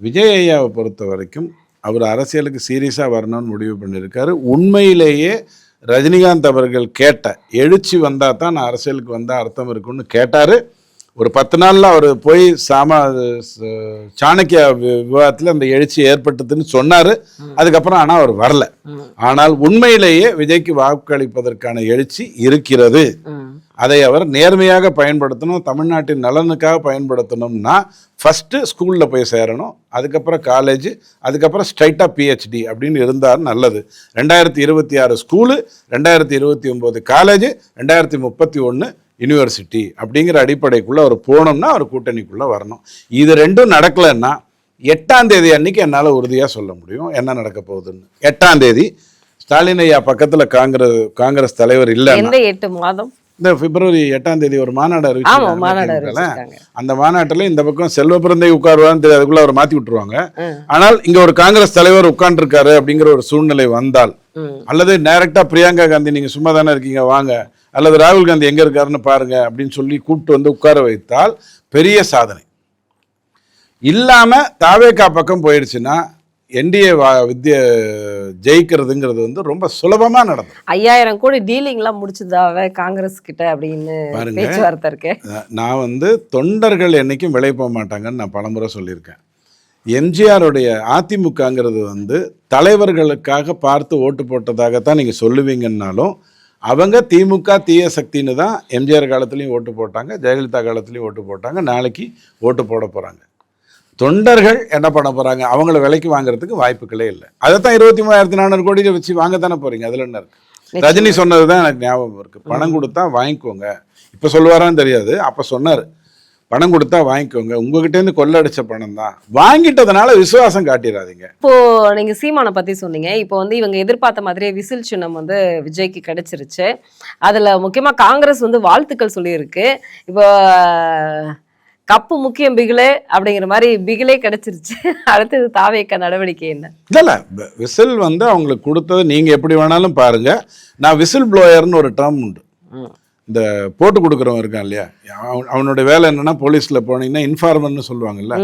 விஜய் ஐயாவை பொறுத்த வரைக்கும் அவர் அரசியலுக்கு சீரியஸா வரணும்னு முடிவு பண்ணியிருக்காரு. உண்மையிலேயே ரஜினிகாந்த் அவர்கள் கேட்ட எழுச்சி வந்தா தான் நான் அரசியலுக்கு வந்தா அர்த்தம் இருக்கும்னு கேட்டாரு. ஒரு பத்து நாள்ல அவர் போய் சாம சாணக்கிய விவாதத்துல அந்த எழுச்சி ஏற்பட்டதுன்னு சொன்னாரு. அதுக்கப்புறம் ஆனா அவர் வரல. ஆனால் உண்மையிலேயே விஜய்க்கு வாக்களிப்பதற்கான எழுச்சி இருக்கிறது. அதை அவர் நேர்மையாக பயன்படுத்தணும் தமிழ்நாட்டின் நலனுக்காக பயன்படுத்தணும்னா ஃபஸ்ட்டு ஸ்கூலில் போய் சேரணும் அதுக்கப்புறம் காலேஜ் அதுக்கப்புறம் ஸ்ட்ரைட்டாக பிஹெச்டி அப்படின்னு இருந்தால் நல்லது. ரெண்டாயிரத்தி இருபத்தி ஆறு ஸ்கூலு ரெண்டாயிரத்தி இருபத்தி ஒம்பது காலேஜ் ரெண்டாயிரத்தி முப்பத்தி ஒன்று யூனிவர்சிட்டி அப்படிங்கிற அடிப்படைக்குள்ளே அவர் போனோம்னா அவர் கூட்டணிக்குள்ளே வரணும். இது ரெண்டும் நடக்கலைன்னா எட்டாம் தேதி அன்னைக்கு என்னால் உறுதியாக சொல்ல முடியும். என்ன நடக்க போகுதுன்னு. எட்டாம் தேதி ஸ்டாலின் ஐயா பக்கத்தில் காங்கிரஸ் காங்கிரஸ் தலைவர் இல்லை எட்டு மாதம்? இந்த பிப்ரவரி எட்டாம் தேதி ஒரு மாநாடு. அறிவிச்சிருக்காங்க அந்த மாநாட்டில் இந்த பக்கம் செல்வ பிறந்தை உட்காருவான்னு அதுக்குள்ள அவர் மாற்றி விட்டுருவாங்க. ஆனால் இங்க ஒரு காங்கிரஸ் தலைவர் உட்கார்ந்துருக்காரு அப்படிங்கிற ஒரு சூழ்நிலை வந்தால். அல்லது டைரக்டா பிரியங்கா காந்தி நீங்க சும்மா தானே இருக்கீங்க வாங்க. அல்லது ராகுல் காந்தி எங்க இருக்காருன்னு பாருங்க அப்படின்னு சொல்லி கூப்பிட்டு வந்து உட்கார வைத்தால் பெரிய சாதனை. இல்லாம தாவேக்கா பக்கம் போயிடுச்சுன்னா என்டிஏ வித்திய ஜெயிக்கிறதுங்கிறது வந்து ரொம்ப சுலபமா நடக்கும். ஐயாயிரம் கோடி டீலிங் எல்லாம் முடிச்சதாவே காங்கிரஸ் கிட்ட அப்படின்னு. பேச்சுவார்த்தை இருக்கு. நான் வந்து தொண்டர்கள் என்னைக்கும் விலை போக மாட்டாங்கன்னு நான் பலமுறை சொல்லியிருக்கேன். எம்ஜிஆருடைய அதிமுகங்கிறது வந்து தலைவர்களுக்காக பார்த்து ஓட்டு போட்டதாகத்தான் நீங்கள் சொல்லுவீங்கன்னாலும் அவங்க திமுக தீய சக்தின்னு தான் எம்ஜிஆர் காலத்துலேயும் ஓட்டு போட்டாங்க ஜெயலலிதா காலத்துலேயும் ஓட்டு போட்டாங்க நாளைக்கு ஓட்டு போட போகிறாங்க தொண்டர்கள் என்ன பண்ண போகிறாங்க அவங்கள விலைக்கு வாங்குறதுக்கு வாய்ப்புகளே இல்லை. அதை தான் இருபத்தி மூணாயிரத்தி நானூறு கோடியை வச்சு வாங்க தானே போகிறீங்க அதில் என்ன இருக்கு? ரஜினி சொன்னது தான் எனக்கு ஞாபகம் இருக்கு. பணம் கொடுத்தா வாங்கிக்கோங்க. இப்போ சொல்லுவாரான்னு தெரியாது அப்போ சொன்னார். பணம் கொடுத்தா வாங்கிக்கோங்க. உங்ககிட்டேருந்து கொள்ளடிச்ச பணம் தான் வாங்கிட்டதுனால விசுவாசம் காட்டிடாதீங்க இப்போ நீங்க சீமானை பத்தி சொன்னீங்க. இப்போ வந்து இவங்க எதிர்பார்த்த மாதிரியே விசில் சின்னம் வந்து விஜய்க்கு கிடைச்சிருச்சு. அதுல முக்கியமா காங்கிரஸ் வந்து வாழ்த்துக்கள் சொல்லியிருக்கு. இப்போ கப்பு முக்கியம் பிகிலே அப்படிங்கிற மாதிரி பிகிலே கிடைச்சிருச்சு. அடுத்தது தாவேக்க நடவடிக்கை என்ன? இல்லை விசில் வந்து அவங்களுக்கு கொடுத்தது நீங்கள் எப்படி வேணாலும் பாருங்க. நான் விசில் ப்ளோயர்னு ஒரு டேர்ம் உண்டு. இந்த போட்டு கொடுக்குறவன் இருக்கான் இல்லையா? அவன் அவனோட வேலை என்னன்னா போலீஸில் போனீங்கன்னா இன்ஃபார்மர்னு சொல்லுவாங்கல்ல.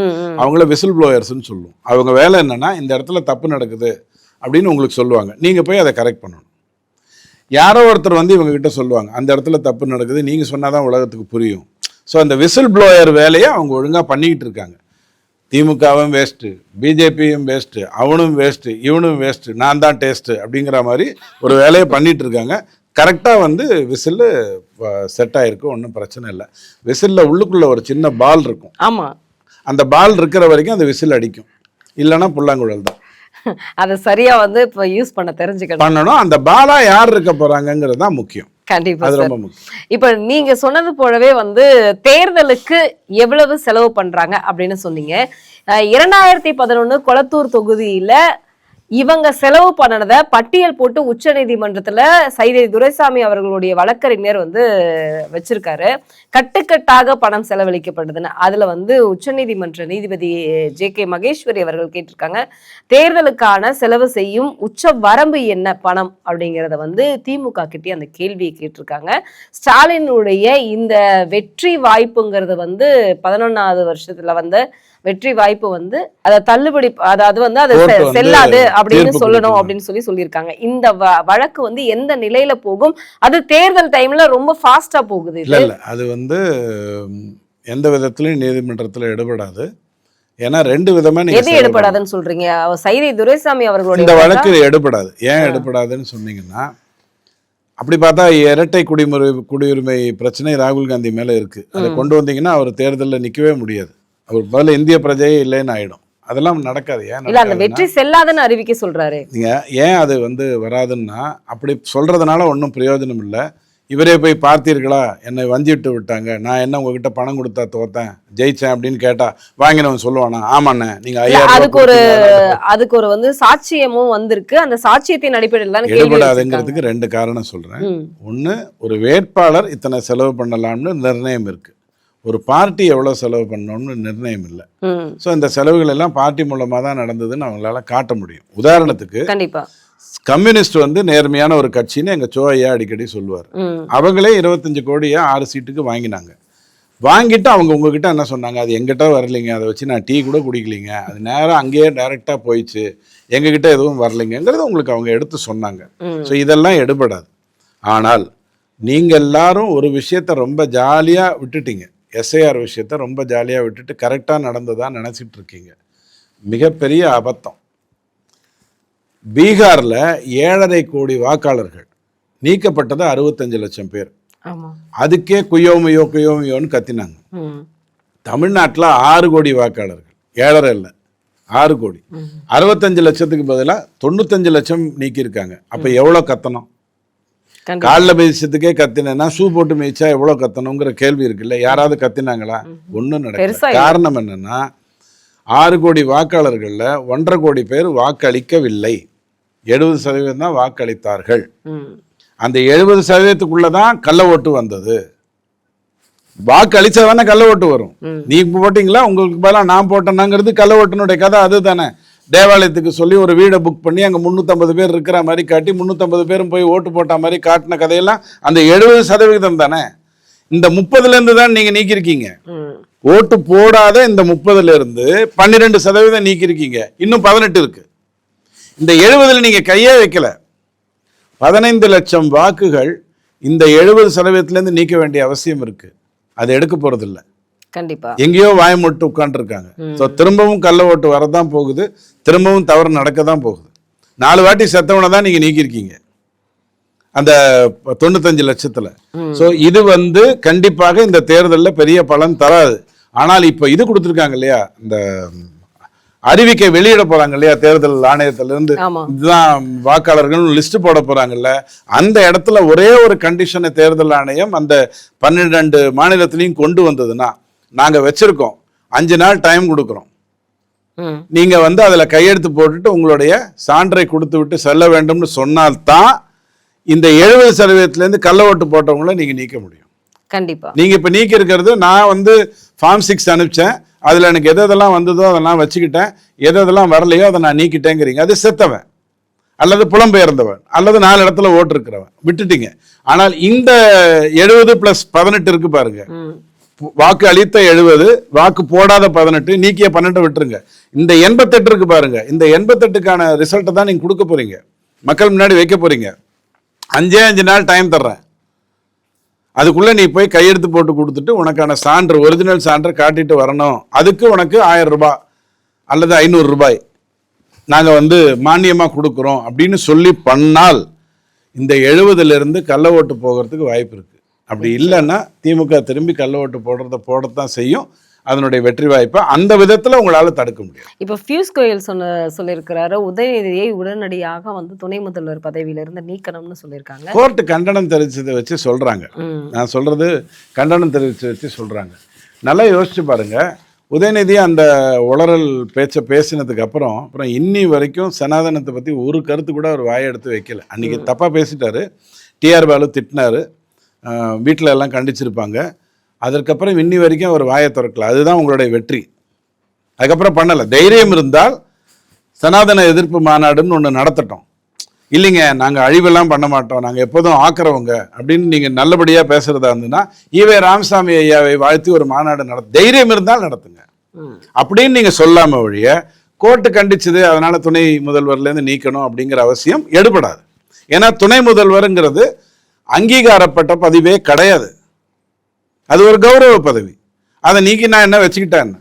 அவங்கள விசில் ப்ளோயர்ஸ்னு சொல்லுவோம். அவங்க வேலை என்னன்னா இந்த இடத்துல தப்பு நடக்குது அப்படின்னு உங்களுக்கு சொல்லுவாங்க. நீங்கள் போய் அதை கரெக்ட் பண்ணணும். யாரோ ஒருத்தர் வந்து இவங்க கிட்ட சொல்லுவாங்க அந்த இடத்துல தப்பு நடக்குது நீங்கள் சொன்னாதான் உலகத்துக்கு புரியும். ஸோ அந்த விசில் ப்ளோயர் வேலையை அவங்க ஒழுங்காக பண்ணிக்கிட்டு இருக்காங்க. திமுகவும் வேஸ்ட்டு பிஜேபியும் வேஸ்ட்டு அவனும் வேஸ்ட்டு இவனும் வேஸ்ட்டு நான் தான் டேஸ்ட்டு அப்படிங்கிற மாதிரி ஒரு வேலையை பண்ணிட்டு இருக்காங்க. கரெக்டாக வந்து விசில் செட் ஆயிருக்கு ஒன்றும் பிரச்சனை இல்லை. விசிலில் உள்ளுக்குள்ளே ஒரு சின்ன பால் இருக்கும். ஆமா. அந்த பால் இருக்கிற வரைக்கும் அந்த விசில் அடிக்கும். இல்லைன்னா புல்லாங்குழல் தான். அதை சரியா வந்து இப்போ யூஸ் பண்ண தெரிஞ்சுக்கணும். பண்ணணும். அந்த பாலா யார் இருக்க போறாங்கங்கிறது தான் முக்கியம். கண்டிப்பா ரொம்ப முக்கியம். இப்ப நீங்க சொன்னது போலவே வந்து தேர்தலுக்கு எவ்வளவு செலவு பண்றாங்க அப்படின்னு சொன்னீங்க. இரண்டாயிரத்தி பதினொன்னு கொளத்தூர் தொகுதியில இவங்க செலவு பண்ணனத பட்டியல் போட்டு உச்ச நீதிமன்றத்துல சைதை துரைசாமி அவர்களுடைய வழக்கறிஞர் வந்து வச்சிருக்காரு. கட்டுக்கட்டாக பணம் செலவழிக்கப்பட்டதுன்னு அதுல வந்து உச்சநீதிமன்ற நீதிபதி ஜே கே மகேஸ்வரி அவர்கள் கேட்டிருக்காங்க. தேர்தலுக்கான செலவு செய்யும் உச்ச வரம்பு என்ன பணம் அப்படிங்கிறத வந்து திமுக கிட்டே அந்த கேள்வியை கேட்டிருக்காங்க. ஸ்டாலினுடைய இந்த வெற்றி வாய்ப்புங்கிறது வந்து பதினொன்னாவது வருஷத்துல வந்த வெற்றி வாய்ப்பு வந்து அதை தள்ளுபடி அதாவது வந்து அதை செல்லாது அப்படின்னு சொல்லணும். அப்படின்னு சொல்லி சொல்லியிருக்காங்க. இந்த வழக்கு வந்து எந்த நிலையில போகும்? அது தேர்தல் டைம்ல ரொம்ப ஃபாஸ்டா போகுது இல்ல இல்ல. அது வந்து எந்த விதத்திலையும் நீதிமன்றத்தில் எடுபடாது. ஏன்னா ரெண்டு விதமா நீங்க எது எடுபடாதுன்னு சொல்றீங்க? சைதை துரைசாமி. அவர்களுடைய இந்த வழக்கா? எடுபடாது. ஏன் எடுபடாதுன்னு சொன்னீங்கன்னா அப்படி பார்த்தா இரட்டை குடிமுறை குடியுரிமை பிரச்சனை ராகுல் காந்தி மேல இருக்கு. அதை கொண்டு வந்தீங்கன்னா அவர் தேர்தலில் நிக்கவே முடியாது. அவர் பதில் இந்திய பிரஜையே இல்லைன்னு ஆயிடும். அதெல்லாம் நடக்காது. ஏன் இல்ல அந்த வெற்றி செல்லாதுன்னு அறிவிக்க சொல்றாரு. நீங்க ஏன் அது வந்து வராதுன்னா அப்படி சொல்றதுனால ஒன்றும் பிரயோஜனம் இல்லை. இவரே போய் பார்த்தீர்களா? என்னை வஞ்சிட்டு விட்டாங்க. நான் என்ன உங்ககிட்ட பணம் கொடுத்தா தோத்தேன்? ஜெயிச்சேன் அப்படின்னு கேட்டா வாங்கினவன் சொல்லுவானா? ஆமாண்ணே நீங்க அதுக்கு ஒரு? அதுக்கு ஒரு வந்து சாட்சியமும் வந்திருக்கு. அந்த சாட்சியத்தின் அடிப்படையில் தான். எடுபடாதுங்கிறதுக்கு ரெண்டு காரணம் சொல்றேன். ஒன்று ஒரு வேட்பாளர் இத்தனை செலவு பண்ணலாம்னு நிர்ணயம் இருக்கு. ஒரு பார்ட்டி எவ்வளோ செலவு பண்ணணும்னு நிர்ணயம் இல்லை. ஸோ இந்த செலவுகள் எல்லாம் பார்ட்டி மூலமாக தான் நடந்ததுன்னு அவங்களால காட்ட முடியும். உதாரணத்துக்கு கண்டிப்பா. கம்யூனிஸ்ட் வந்து நேர்மையான ஒரு கட்சின்னு எங்கள் சோ ஐயா அடிக்கடி சொல்லுவார். அவங்களே இருபத்தஞ்சு கோடியை ஆறு சீட்டுக்கு வாங்கினாங்க. வாங்கிட்டு அவங்க உங்ககிட்ட என்ன சொன்னாங்க? அது எங்கிட்ட வரலைங்க. அதை வச்சு நான் டீ கூட குடிக்கலைங்க. அது நேராக அங்கேயே டைரெக்டாக போயிடுச்சு. எங்ககிட்ட எதுவும் வரலைங்கிறத உங்களுக்கு அவங்க எடுத்து சொன்னாங்க. ஸோ இதெல்லாம் எடுபடாது. ஆனால் நீங்கள் எல்லாரும் ஒரு விஷயத்த ரொம்ப ஜாலியாக விட்டுட்டீங்க. எஸ்ஐஆர் விஷயத்த ரொம்ப ஜாலியாக விட்டுட்டு கரெக்டாக நடந்ததா நினச்சிட்டு இருக்கீங்க மிகப்பெரிய அபத்தம். பீகாரில் ஏழரை கோடி வாக்காளர்கள் நீக்கப்பட்டது அறுபத்தஞ்சு லட்சம் பேர். அதுக்கே குயோமையோ குயோமையோன்னு கத்தினாங்க. தமிழ்நாட்டில் ஆறு கோடி வாக்காளர்கள். ஏழரை இல்லை ஆறு கோடி. அறுபத்தஞ்சு லட்சத்துக்கு பதிலாக தொண்ணூத்தஞ்சு லட்சம் நீக்கியிருக்காங்க. அப்போ எவ்வளோ கத்தணும்? காலில் மிதிச்சதுக்கே கத்தினேன்னா ஷூ போட்டு மிதிச்சா எவ்வளோ கத்தணுங்கிற கேள்வி இருக்குல்ல? யாராவது கத்தினாங்களா? ஒன்றும் நடக்கல. காரணம் என்னன்னா ஆறு கோடி வாக்காளர்களில் ஒன்றரை கோடி பேர் வாக்களிக்கவில்லை. எழுபது சதவீதம் தான் வாக்களித்தார்கள். அந்த எழுபது சதவீதத்துக்குள்ள தான் கள்ள ஓட்டு வந்தது. வாக்கு அளிச்சா தானே கள்ள ஓட்டு வரும். நீ போட்டீங்களா? உங்களுக்கு பதிலாக நான் போட்டேனாங்கிறது கள்ள ஓட்டுனுடைய கதை அது தானே தேவாலயத்துக்கு சொல்லி ஒரு வீடை புக் பண்ணி அங்கே முந்நூற்றம்பது பேர் இருக்கிற மாதிரி காட்டி முந்நூற்றம்பது பேரும் போய் ஓட்டு போட்ட மாதிரி காட்டின கதையெல்லாம் அந்த எழுபது சதவீதம் தானே? இந்த முப்பதுலேருந்து தான் நீங்கள் நீக்கியிருக்கீங்க. ஓட்டு போடாத இந்த முப்பதுல இருந்து பன்னிரெண்டு சதவீதம் நீக்கியிருக்கீங்க. இன்னும் பதினெட்டு இருக்கு. இந்த எழுபதுல நீங்க கையே வைக்கல. பதினைந்து லட்சம் வாக்குகள் இந்த எழுபது சதவீதத்திலேருந்து நீக்க வேண்டிய அவசியம் இருக்கு. அது எடுக்க போறதில்ல. கண்டிப்பா. எங்கேயோ வாய மட்டும் உட்காந்துருக்காங்க ஸோ திரும்பவும் கள்ள ஓட்டு வரதான் போகுது. திரும்பவும் தவறு நடக்க தான் போகுது. நாலு வாட்டி செத்தவனை தான் நீங்க நீக்கியிருக்கீங்க. அந்த தொண்ணூத்தஞ்சு லட்சத்துல. ஸோ இது வந்து கண்டிப்பாக இந்த தேர்தலில் பெரிய பலன் தராது. ஆனால் இப்போ இது கொடுத்துருக்காங்க இல்லையா? இந்த அறிவிக்கை வெளியிட போறாங்க இல்லையா? தேர்தல் ஆணையத்திலிருந்து. இதுதான் வாக்காளர்கள் லிஸ்ட் போட போறாங்கல்ல. அந்த இடத்துல ஒரே ஒரு கண்டிஷனை தேர்தல் ஆணையம் அந்த பன்னிரெண்டு மாநிலத்திலையும் கொண்டு வந்ததுன்னா நாங்க வச்சிருக்கோம். அஞ்சு நாள் டைம் கொடுக்குறோம். ம். நீங்க வந்து அதுல கையெழுத்து போட்டுட்டு உங்களுடைய சான்றை கொடுத்து விட்டு செல்ல வேண்டும்னு சொன்னால்தான் இந்த எழுபது சதவீதத்திலேருந்து கள்ள ஓட்டு போட்டவங்கள நீங்க நீக்க முடியும். கண்டிப்பா. நீங்க இப்ப நீக்கி இருக்கிறது நான் வந்து ஃபார்ம் சிக்ஸ் அனுப்பிச்சேன். அதுல எனக்கு எது எதெல்லாம் வந்ததோ அதெல்லாம் வச்சுக்கிட்டேன். எது எதெல்லாம் வரலையோ அதை நான் நீக்கிட்டேங்கிறீங்க. அது செத்தவன். அல்லது புலம்பெயர்ந்தவன். அல்லது நாலு இடத்துல ஓட்டு இருக்கிறவன். விட்டுட்டீங்க. ஆனால் இந்த எழுபது பிளஸ் பதினெட்டு இருக்கு பாருங்க. வாக்கு அளித்த எழுபது வாக்கு போடாத பதினெட்டு நீக்கிய பன்னெண்டு விட்டுருங்க. இந்த எண்பத்தெட்டு இருக்கு பாருங்க. இந்த எண்பத்தெட்டுக்கான ரிசல்ட்டை தான் நீங்க கொடுக்க போறீங்க. மக்கள் முன்னாடி வைக்க போறீங்க. அஞ்சே அஞ்சு நாள் டைம் தர்றேன். அதுக்குள்ள நீ போய் கையெழுத்து போட்டு கொடுத்துட்டு உனக்கான சான்று ஒரிஜினல் சான்றை காட்டிட்டு வரணும். அதுக்கு உனக்கு ஆயிரம் ரூபாய் அல்லது ஐநூறு ரூபாய் நாங்கள் வந்து மானியமாக கொடுக்குறோம் அப்படின்னு சொல்லி பண்ணால் இந்த எழுபதுலேருந்து கள்ள ஓட்டு போகிறதுக்கு வாய்ப்பு இருக்கு. அப்படி இல்லைன்னா திமுக திரும்பி கள்ள ஓட்டு போடுறத போடத்தான் செய்யும். அதனுடைய வெற்றி வாய்ப்பை அந்த விதத்தில் உங்களால் தடுக்க முடியும் இப்போ பியூஷ் கோயல் சொன்ன சொல்லியிருக்கிறாரு உதயநிதியை உடனடியாக வந்து துணை முதல்வர் பதவியிலிருந்து நீக்கணும்னு சொல்லியிருக்காங்க. கோர்ட்டு கண்டனம் தெரிவிச்சதை வச்சு சொல்கிறாங்க நான் சொல்கிறது கண்டனம் தெரிவித்து வச்சு சொல்கிறாங்க நல்லா யோசிச்சு பாருங்க. உதயநிதி அந்த உளறல் பேச்சை பேசினதுக்கு அப்புறம் அப்புறம் இன்னி வரைக்கும் சனாதனத்தை பற்றி ஒரு கருத்து கூட அவர் வாயை எடுத்து வைக்கல அன்றைக்கி தப்பாக பேசிட்டாரு. டிஆர் பாலு திட்டினாரு. வீட்டில் எல்லாம் கண்டிச்சிருப்பாங்க. அதற்கப்புறம் இன்னி வரைக்கும் அவர் வாயை திறக்கல. அதுதான் உங்களுடைய வெற்றி. அதுக்கப்புறம் பண்ணலை. தைரியம் இருந்தால் சனாதன எதிர்ப்பு மாநாடுன்னு ஒன்று நடத்தட்டும். இல்லைங்க நாங்கள் அழிவெல்லாம் பண்ண மாட்டோம். நாங்கள் எப்போதும் ஆக்குறவங்க அப்படின்னு நீங்கள் நல்லபடியாக பேசுகிறதா இருந்ததுன்னா ஈவே ராமசாமி ஐயாவை வாழ்த்தி ஒரு மாநாடு நடத்த தைரியம் இருந்தால் நடத்துங்க. அப்படின்னு நீங்கள் சொல்லாம ஒழிய கோர்ட்டு கண்டிச்சது அதனால துணை முதல்வர்லேருந்து நீக்கணும் அப்படிங்கிற அவசியம் எடுபடாது. ஏன்னா துணை முதல்வருங்கிறது அங்கீகாரப்பட்ட பதிவே கிடையாது. அது ஒரு கௌரவ பதவி. அதை நீக்கி நான் என்ன? வச்சுக்கிட்டேன்